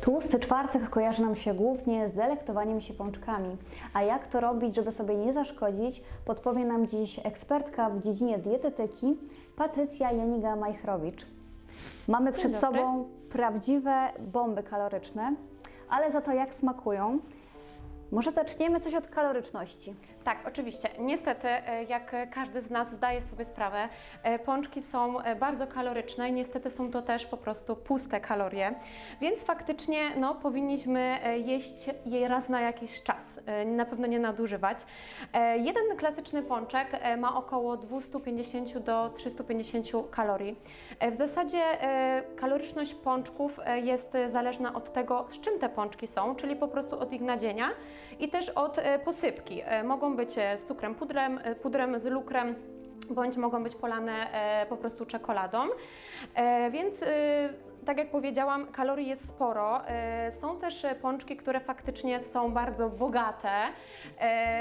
Tłusty czwartek kojarzy nam się głównie z delektowaniem się pączkami. A jak to robić, żeby sobie nie zaszkodzić, podpowie nam dziś ekspertka w dziedzinie dietetyki Patrycja Janiga-Majchrowicz. Mamy przed sobą prawdziwe bomby kaloryczne, ale za to jak smakują. Może zaczniemy coś od kaloryczności. Tak, oczywiście. Niestety, e, jak każdy z nas zdaje sobie sprawę, e, pączki są e, bardzo kaloryczne i niestety są to też po prostu puste kalorie, więc faktycznie no, powinniśmy jeść je raz na jakiś czas, na pewno nie nadużywać. Jeden klasyczny pączek ma około 250 do 350 kalorii. W zasadzie kaloryczność pączków jest zależna od tego, z czym te pączki są, czyli po prostu od ich nadzienia i też od posypki. Mogą być z cukrem pudrem, e, pudrem z lukrem, bądź mogą być polane e, po prostu czekoladą. E, Więc tak jak powiedziałam, kalorii jest sporo. Są też pączki, które faktycznie są bardzo bogate.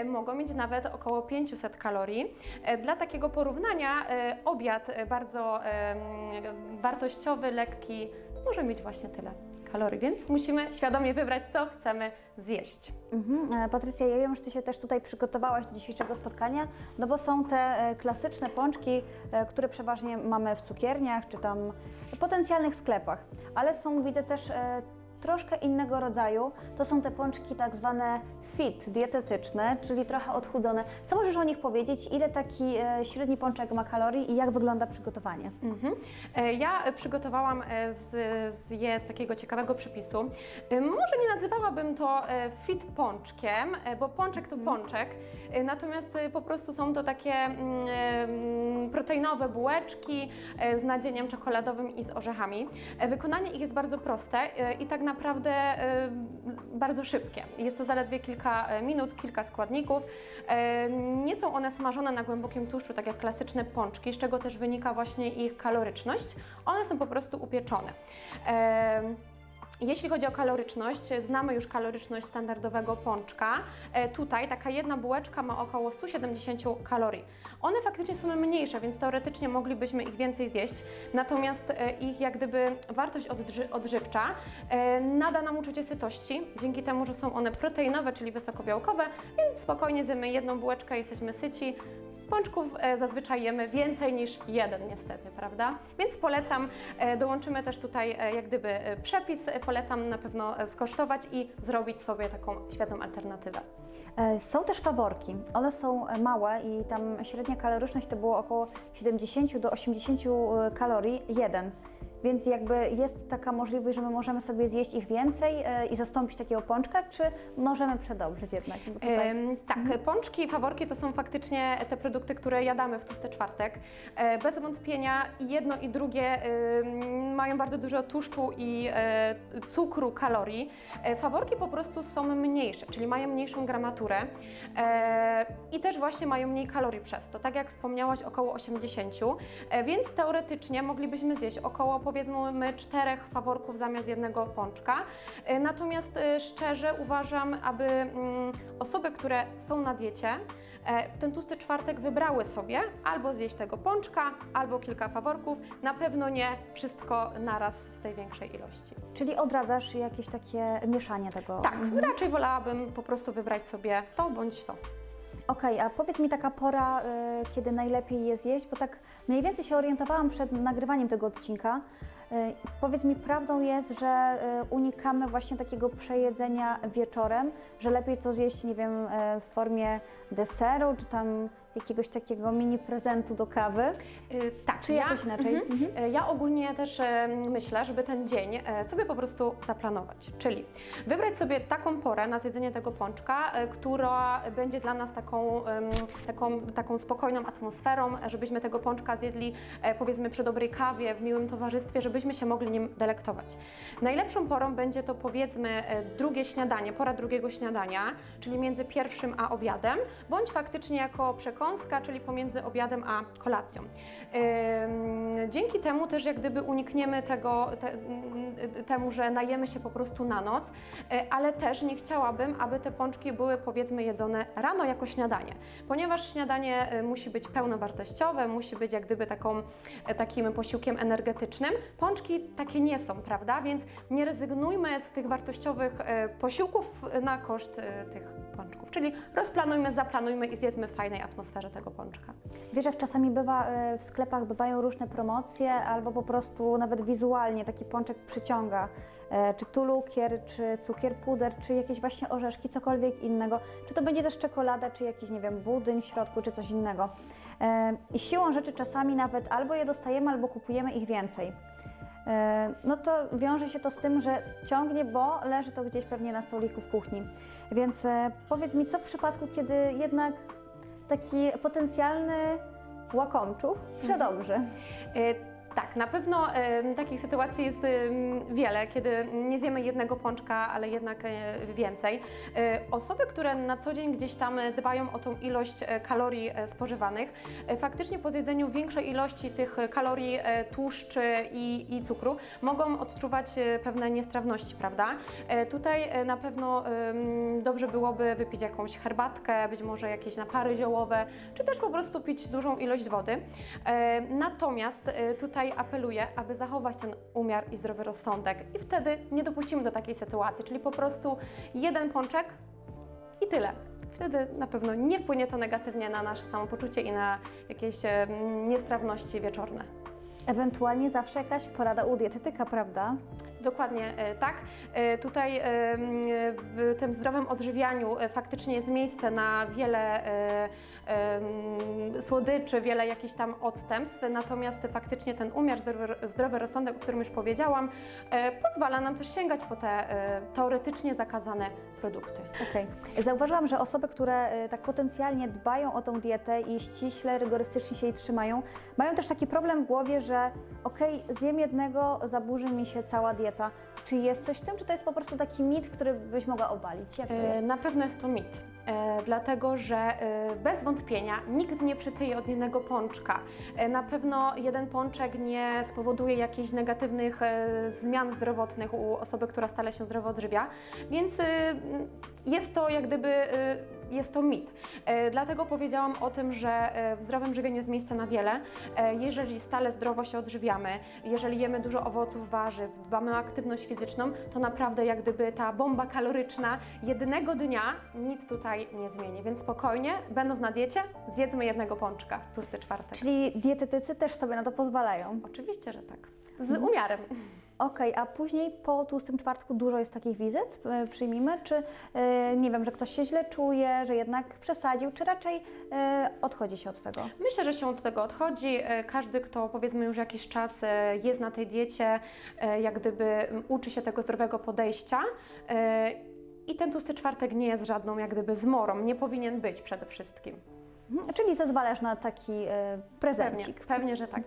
Mogą mieć nawet około 500 kalorii. Dla takiego porównania obiad bardzo wartościowy, lekki może mieć właśnie tyle kalorii, więc musimy świadomie wybrać, co chcemy zjeść. Mhm. E, Patrycja, ja wiem, że Ty się też tutaj przygotowałaś do dzisiejszego spotkania, no bo są te e, klasyczne pączki, e, które przeważnie mamy w cukierniach czy tam potencjalnych sklepach, ale są, widzę też troszkę innego rodzaju. To są te pączki tak zwane fit, dietetyczne, czyli trochę odchudzone. Co możesz o nich powiedzieć? Ile taki e, średni pączek ma kalorii i jak wygląda przygotowanie? Mhm. E, Ja przygotowałam e, z, z, je z takiego ciekawego przepisu. Może nie nazywałabym to fit pączkiem, bo pączek to pączek, e, natomiast po prostu są to takie mm, proteinowe bułeczki z nadzieniem czekoladowym i z orzechami. Wykonanie ich jest bardzo proste i tak naprawdę bardzo szybkie. Jest to zaledwie kilka e, minut, kilka składników. E, Nie są one smażone na głębokim tłuszczu, tak jak klasyczne pączki, z czego też wynika właśnie ich kaloryczność. One są po prostu upieczone. Jeśli chodzi o kaloryczność, znamy już kaloryczność standardowego pączka. E, tutaj taka jedna bułeczka ma około 170 kalorii. One faktycznie są mniejsze, więc teoretycznie moglibyśmy ich więcej zjeść, natomiast e, ich jak gdyby wartość odży- odżywcza e, nada nam uczucie sytości, dzięki temu, że są one proteinowe, czyli wysokobiałkowe, więc spokojnie zjemy jedną bułeczkę, jesteśmy syci. Pączków e, zazwyczaj jemy więcej niż jeden niestety, prawda? Więc polecam, e, dołączymy też tutaj e, jak gdyby przepis, polecam na pewno skosztować i zrobić sobie taką świetną alternatywę. Są też faworki. One są małe i tam średnia kaloryczność to było około 70 do 80 e, kalorii jeden. Więc jakby jest taka możliwość, że my możemy sobie zjeść ich więcej e, i zastąpić takiego pączka, czy możemy przedobrzyć jednak? Tutaj... Em, tak, pączki i faworki to są faktycznie te produkty, które jadamy w tłusty czwartek. E, bez wątpienia jedno i drugie mają bardzo dużo tłuszczu i e, cukru, kalorii. Faworki po prostu są mniejsze, czyli mają mniejszą gramaturę i też właśnie mają mniej kalorii przez to. Tak jak wspomniałaś, około 80, e, więc teoretycznie moglibyśmy zjeść około powiedzmy czterech faworków zamiast jednego pączka. E, Natomiast e, szczerze uważam, aby mm, osoby, które są na diecie, e, ten tłusty czwartek wybrały sobie albo zjeść tego pączka, albo kilka faworków. Na pewno nie wszystko naraz w tej większej ilości. Czyli odradzasz jakieś takie mieszanie tego? Tak, raczej wolałabym po prostu wybrać sobie to bądź to. Okej, a powiedz mi taka pora, y, kiedy najlepiej je zjeść, bo tak mniej więcej się orientowałam przed nagrywaniem tego odcinka. Y, powiedz mi, prawdą jest, że y, unikamy właśnie takiego przejedzenia wieczorem, że lepiej to zjeść, nie wiem, y, w formie deseru, czy tam jakiegoś takiego mini prezentu do kawy, Y, tak, czy jakoś inaczej? Mhm. E, Ja ogólnie też e, myślę, żeby ten dzień e, sobie po prostu zaplanować, czyli wybrać sobie taką porę na zjedzenie tego pączka, e, która będzie dla nas taką, taką, taką spokojną atmosferą, żebyśmy tego pączka zjedli e, powiedzmy przy dobrej kawie, w miłym towarzystwie, żebyśmy się mogli nim delektować. Najlepszą porą będzie to powiedzmy e, drugie śniadanie, pora drugiego śniadania, czyli między pierwszym a obiadem, bądź faktycznie jako przekąska przekąska, czyli pomiędzy obiadem a kolacją. Dzięki temu też jak gdyby unikniemy tego, te, mm, temu, że najemy się po prostu na noc, y, ale też nie chciałabym, aby te pączki były powiedzmy jedzone rano jako śniadanie, ponieważ śniadanie y, musi być pełnowartościowe, musi być jak gdyby taką, e, takim posiłkiem energetycznym. Pączki takie nie są, prawda? Więc nie rezygnujmy z tych wartościowych e, posiłków na koszt e, tych pączków. Czyli rozplanujmy, zaplanujmy i zjedzmy w fajnej atmosferze tego pączka. Wiesz, jak czasami bywa e, w sklepach bywają różne promocje, albo po prostu nawet wizualnie taki pączek przyciąga. E, Czy tu lukier, czy cukier puder, czy jakieś właśnie orzeszki, cokolwiek innego. Czy to będzie też czekolada, czy jakiś, nie wiem, budyń w środku, czy coś innego. E, I siłą rzeczy czasami nawet albo je dostajemy, albo kupujemy ich więcej. E, No to wiąże się to z tym, że ciągnie, bo leży to gdzieś pewnie na stoliku w kuchni. Więc e, powiedz mi, co w przypadku, kiedy jednak taki potencjalny łakomczuk przedobrzy. E, Tak, na pewno e, takich sytuacji jest e, wiele, kiedy nie zjemy jednego pączka, ale jednak e, więcej. E, Osoby, które na co dzień gdzieś tam dbają o tą ilość e, kalorii e, spożywanych, e, faktycznie po zjedzeniu większej ilości tych kalorii, e, tłuszczy i, i cukru mogą odczuwać e, pewne niestrawności, prawda? E, Tutaj e, na pewno dobrze byłoby wypić jakąś herbatkę, być może jakieś napary ziołowe, czy też po prostu pić dużą ilość wody. E, Natomiast e, tutaj apeluję, aby zachować ten umiar i zdrowy rozsądek i wtedy nie dopuścimy do takiej sytuacji, czyli po prostu jeden pączek i tyle. Wtedy na pewno nie wpłynie to negatywnie na nasze samopoczucie i na jakieś e, niestrawności wieczorne. Ewentualnie zawsze jakaś porada u dietetyka, prawda? Dokładnie e, tak. E, Tutaj e, w tym zdrowym odżywianiu faktycznie jest miejsce na wiele słodyczy, wiele jakichś tam odstępstw, natomiast faktycznie ten umiar, zdrowy, rozsądek, o którym już powiedziałam, pozwala nam też sięgać po te teoretycznie zakazane produkty. Okej. Zauważyłam, że osoby, które tak potencjalnie dbają o tą dietę i ściśle, rygorystycznie się jej trzymają, mają też taki problem w głowie, że okej, zjem jednego, zaburzy mi się cała dieta. Czy jest coś w tym, czy to jest po prostu taki mit, który byś mogła obalić? Jak to E, jest? Na pewno jest to mit, dlatego że e, bez wątpienia nikt nie przytyje od jednego pączka. E, Na pewno jeden pączek nie spowoduje jakichś negatywnych e, zmian zdrowotnych u osoby, która stale się zdrowo odżywia, więc e, jest to jak gdyby e, jest to mit. E, Dlatego powiedziałam o tym, że e, w zdrowym żywieniu jest miejsce na wiele. E, Jeżeli stale zdrowo się odżywiamy, jeżeli jemy dużo owoców, warzyw, dbamy o aktywność fizyczną, to naprawdę jak gdyby ta bomba kaloryczna jednego dnia nic tutaj nie zmieni. Więc spokojnie, będąc na diecie, zjedzmy jednego pączka w tłusty czwartek. Czyli dietetycy też sobie na to pozwalają. Oczywiście, że tak. Z umiarem. Okej, a później po tłustym czwartku dużo jest takich wizyt, y, przyjmijmy, czy y, nie wiem, że ktoś się źle czuje, że jednak przesadził, czy raczej y, odchodzi się od tego? Myślę, że się od tego odchodzi. E, Każdy, kto powiedzmy już jakiś czas e, jest na tej diecie, e, jak gdyby uczy się tego zdrowego podejścia. E, I ten tłusty czwartek nie jest żadną jak gdyby zmorą, nie powinien być przede wszystkim. Mhm, Czyli zezwalasz na taki Pewnie, prezencik. pewnie, że tak.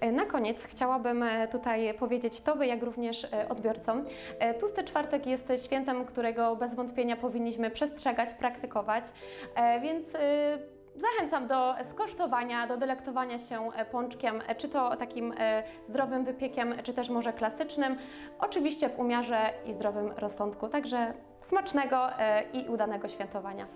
E, Na koniec chciałabym e, tutaj powiedzieć Tobie, jak również e, odbiorcom. e, Tłusty czwartek jest świętem, którego bez wątpienia powinniśmy przestrzegać, praktykować, e, więc e, zachęcam do skosztowania, do delektowania się e, pączkiem, e, czy to takim e, zdrowym wypiekiem, czy też może klasycznym, oczywiście w umiarze i zdrowym rozsądku. Także smacznego e, i udanego świętowania.